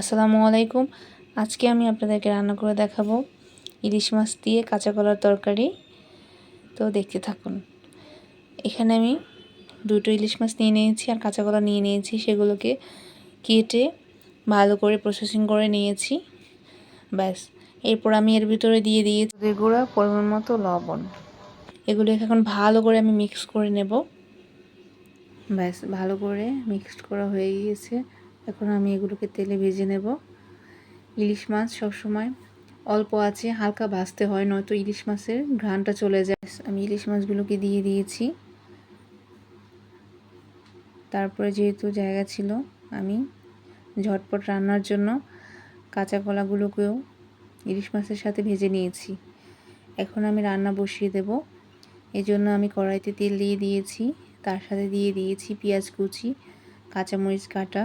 আসসালামু আলাইকুম। আজকে আমি আপনাদেরকে রান্না করে দেখাবো ইলিশ মাছ দিয়ে কাঁচা কলার তরকারি। তো দেখতে থাকুন। এখানে আমি দুটো ইলিশ মাছ নিয়ে নিয়েছি আর কাঁচা কলা নিয়ে নিয়েছি। সেগুলোকে কেটে ভালো করে প্রসেসিং করে নিয়েছি। ব্যাস, এরপর আমি এর ভিতরে দিয়ে দিয়েছি গুঁড়া, পরিমাণ মতো লবণ। এগুলো এখন ভালো করে আমি মিক্স করে নেব। ব্যাস, ভালো করে মিক্সড করা হয়ে গিয়েছে। এখন আমি এগুলোকে তেলে ভেজে নেব। ইলিশ মাছ সবসময় অল্প আছে, হালকা ভাজতে হয়, নয়তো ইলিশ মাছের ঘ্রাণটা চলে যায়। আমি ইলিশ মাছগুলোকে দিয়ে দিয়েছি। তারপরে যেহেতু জায়গা ছিল, আমি ঝটপট রান্নার জন্য কাঁচা কলাগুলোকেও ইলিশ মাছের সাথে ভেজে নিয়েছি। এখন আমি রান্না বসিয়ে দেব। এজন্য আমি কড়াইতে তেল দিয়ে দিয়েছি। তার সাথে দিয়ে দিয়েছি পেঁয়াজ কুচি, কাঁচামরিচ কাটা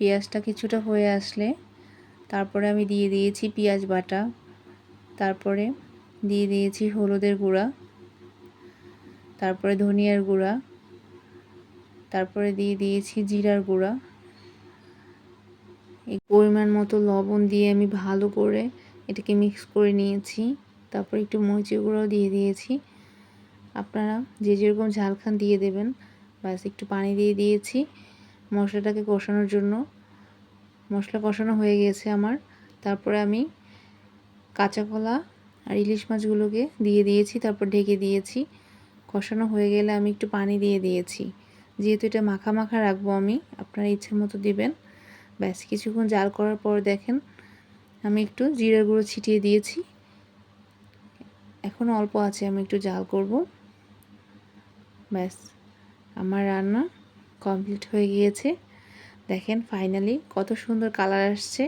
পেঁয়াজটা কিছুটা হয়ে আসলে তারপরে আমি দিয়ে দিয়েছি পেঁয়াজ বাটা, তারপরে দিয়ে দিয়েছি হলুদের গুঁড়া, তারপরে ধনিয়ার গুঁড়া, তারপরে দিয়ে দিয়েছি জিরার গুঁড়া। এই পরিমাণ মতো লবণ দিয়ে আমি ভালো করে এটাকে মিক্স করে নিয়েছি, তারপর একটু মরিচের গুঁড়াও দিয়ে দিয়েছি। আপনারা যে যেরকম ঝাল খান দিয়ে দেবেন, ব্যাস একটু পানি দিয়ে দিয়েছি। মশলাটাকে কষানোর জন্য মশলা কষানো হয়ে গিয়েছে আমার। তারপরে আমি কাঁচা কলা আর ইলিশ মাছগুলোকে দিয়ে দিয়েছি, তারপর ঢেকে দিয়েছি। কষানো হয়ে গেলে আমি একটু পানি দিয়ে দিয়েছি। যেহেতু এটা মাখা মাখা রাখব আমি, আপনারা ইচ্ছে মতো দিবেন। ব্যাস, কিছুক্ষণ জাল করার পর দেখেন আমি একটু জিরার গুঁড়ো ছিটিয়ে দিয়েছি। এখন অল্প আছে, আমি একটু জাল করব। ব্যাস, আমার রান্না কমপ্লিট হয়ে গিয়েছে। দেখেন ফাইনালি কত সুন্দর কালার আসছে।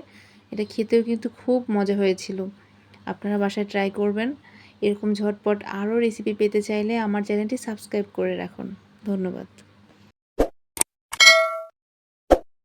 এটা খেতেও কিন্তু খুব মজা হয়েছিল। আপনারা বাসায় ট্রাই করবেন। এরকম ঝটপট আরও রেসিপি পেতে চাইলে আমার চ্যানেলটি সাবস্ক্রাইব করে রাখুন। ধন্যবাদ।